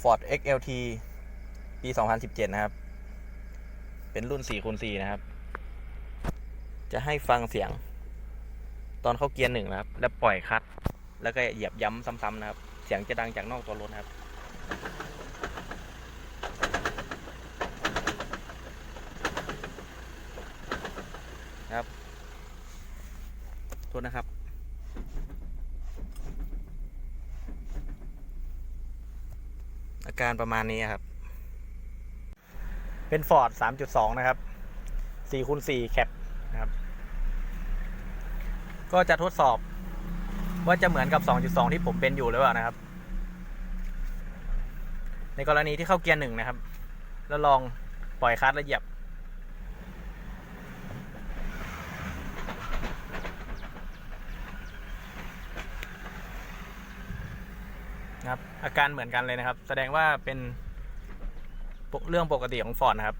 Ford XLT ปี 2017 นะครับ เป็นรุ่น4คูณ4นะครับ จะให้ฟังเสียง ตอนเข้าเกียร์หนึ่งนะครับ แล้วปล่อยคลัตช์แล้วก็เหยียบย้ำซ้ำๆนะครับ เสียงจะดังจากนอกตัวรถนะครับครับโทษนะครับ อาการประมาณนี้ครับ เป็นฟอร์ด3.2 นะครับ4คูณ4แคปนะครับ ก็จะทดสอบว่าจะเหมือนกับ 2.2 ที่ผมเป็นอยู่หรือเปล่านะครับ ในกรณีที่เข้าเกียร์หนึ่งนะครับ แล้วลองปล่อยคัสแล้วเหยียบ นะครับอาการเหมือนกันเลยนะครับ แสดงว่าเป็นปกเรื่องปกติของฟอร์ดนะครับ